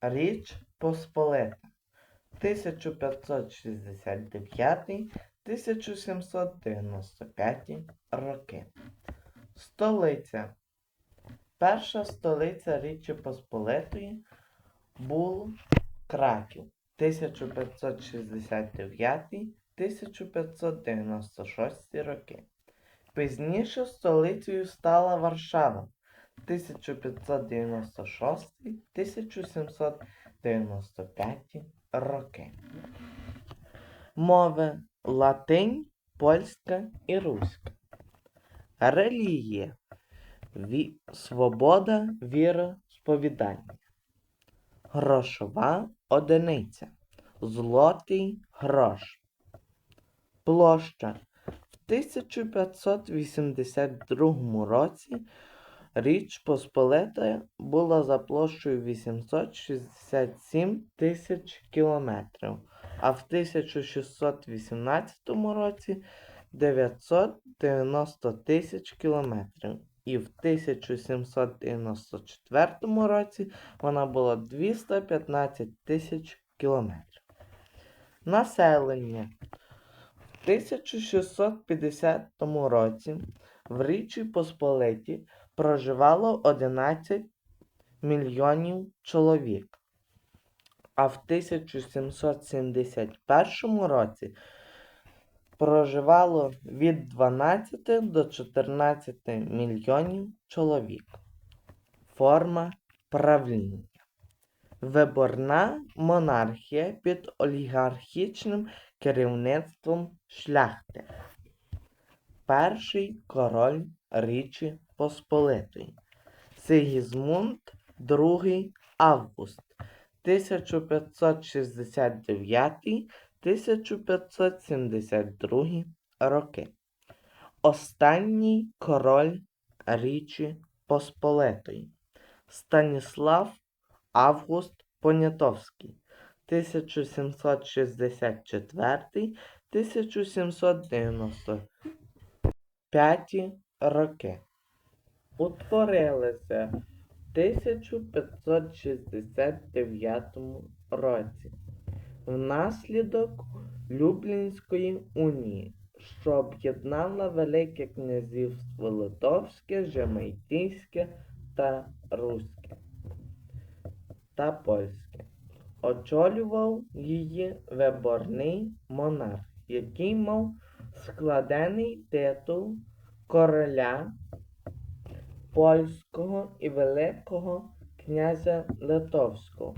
Річ Посполита 1569-1795 роки. Столиця. Перша столиця Річі Посполитої був Краків 1569-1596 роки. Пізніше столицею стала Варшава 1596-1795 роки. Мови латинь, польська і руська. Релігія. Ві... Свобода віросповідання. Грошова одиниця. Злотий грош. Площа. В 1582 році Річ Посполита була за площею 867 тисяч кілометрів, а в 1618 році 990 тисяч кілометрів. І в 1794 році вона була 215 тисяч кілометрів. Населення. В 1650 році в Річі Посполиті проживало 11 мільйонів чоловік, а в 1771 році проживало від 12 до 14 мільйонів чоловік. Форма правління. Виборна монархія під олігархічним керівництвом шляхти. Перший король Річі Посполитої. Сигізмунд II Август 1569-1572 роки. Останній король Річі Посполитої.Станіслав Август Понятовський 1764-1795 роки. Утворилися в 1569 році внаслідок Люблінської унії, що об'єднала Велике князівство Литовське, Жемайтійське та Руське та Польське. Очолював її виборний монарх, який мав складений титул короля польського і Великого князя Литовського.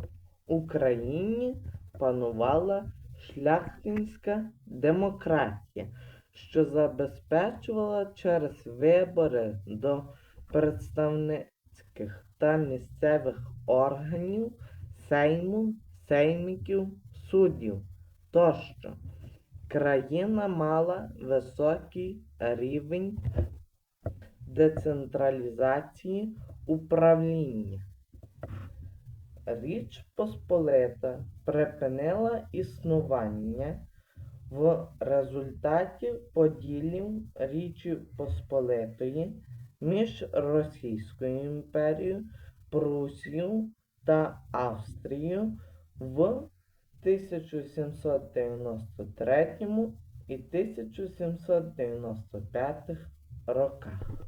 В Україні панувала шляхтинська демократія, що забезпечувала через вибори до представницьких та місцевих органів, сейму, сеймиків, суддів тощо. Країна мала високий рівень децентралізації управління. Річ Посполита припинила існування в результаті поділів Річі Посполитої між Російською імперією, Прусією та Австрією в 1793 і 1795 роках.